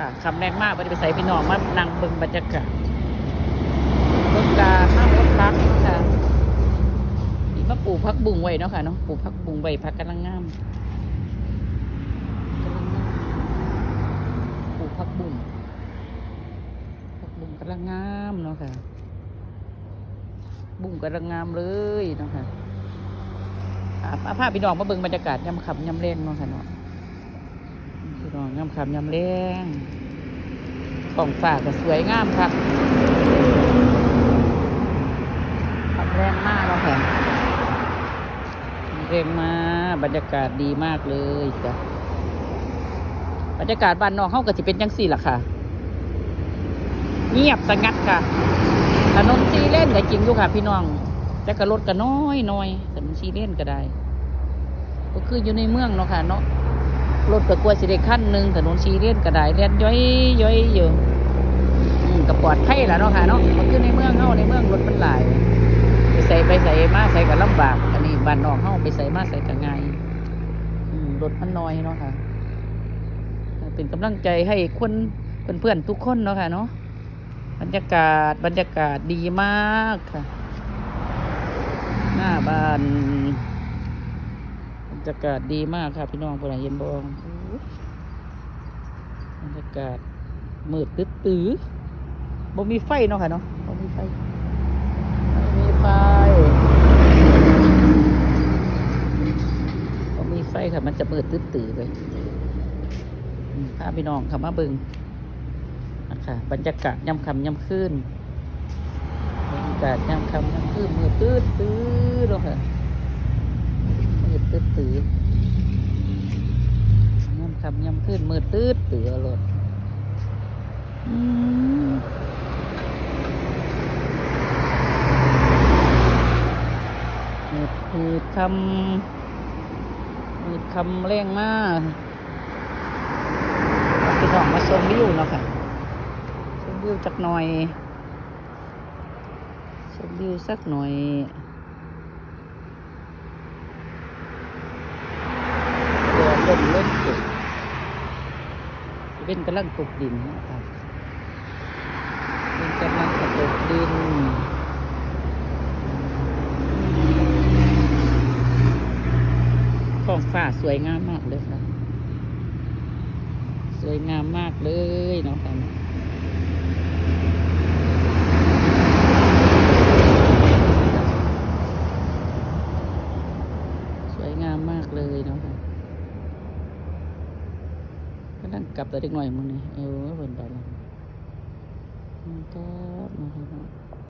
ค่ะคำแรงมากไปไปใส่พี่น้องมานั่งเบิ่งบรรยากาศรถกาข้ามรถพักค่ะนี่มาปลูกพักบุ้งไว้เนาะค่ะเนาะปลูกพักบุ้งไว้พักกำลังงามกำลังงามปลูกพักบุ้งพักบุ้งกำลังงามเนาะค่ะ บุ้งกำลังงามเลยเนาะค่ะอาภาพพี่น้องมาเบิ่งบรรยากาศยำขับยำแรงเนาะค่ะเนาะ พี่น้องยำคำยำแรงของฝากก็สวยงามครับคำแรงมากแล้วค่ะแรงมากบรรยากาศดีมากเลยจ้ะบรรยากาศบ้านนอกเขาก็จะเป็นยังสี่ล่ะค่ะ เงียบสงัดค่ะถนนซีเล่นก็จริงอยู่ค่ะ พี่น้องแต่ก็รถก็น้อยน้อยถนนซีเล่นก็ได้ ก็คืออยู่ในเมืองเนาะค่ะเนาะ รถก็กลัวสิได้ขั้นหนึ่งถนนชีเลียนก็ได้เลียนย้อยย้อยอยู่อืมก็ปลอดภัยแหละเนาะค่ะเนาะมันคือในเมืองเฮาในเมืองรถมันหลายไปใส่ไปใส่มาใส่ก็ลำบาก อันนี้บ้านนอกเฮาไปใส่มาใส่ก็ง่ายอืมรถมันน้อยเนาะค่ะเป็นกำลังใจให้คนเพื่อนๆทุกคนเนาะค่ะเนาะบรรยากาศบรรยากาศดีมากค่ะ หน้าบ้านบ รยากาศดีมากค่ะ พี่น้องผู้ใดเห็นบองบรรยากาศมืดตื้อตื้อบ่มีไฟเนาะค่ะเนาะบ่มีไฟไม่มีไฟบ่มีไฟค่ะ มันจะมืดตื้อตื้อไปอืมพาพี่น้องเข้ามาเบิงนะคะบรรยากาศยำคำยำคืนบรรยากาศยำคำยำคืนมืดตื้อตื้อเนาะค่ะ มืดตื้อยำคำยำขึ้นมืดตื้อตื้อเลยอืมมืดมืดคำมืดคำแรงมากพี่น้องมาชมวิวเนาะค่ะชมวิวจักหน่อยชมวิวสักหน่อย เรือล่มเล่นจุด เป็นกำลังปลูกดินนะครับเป็นกำลังปลูกดินท้องฟ้าสวยงามมากเลยครับสวยงามมากเลยนาะครับสวยงามมากเลยนาะครับ ก็นั่งกลับแต่เด็กหน่อยมึงนี่เออเพิ่นไปแล้วมันก็นะครับ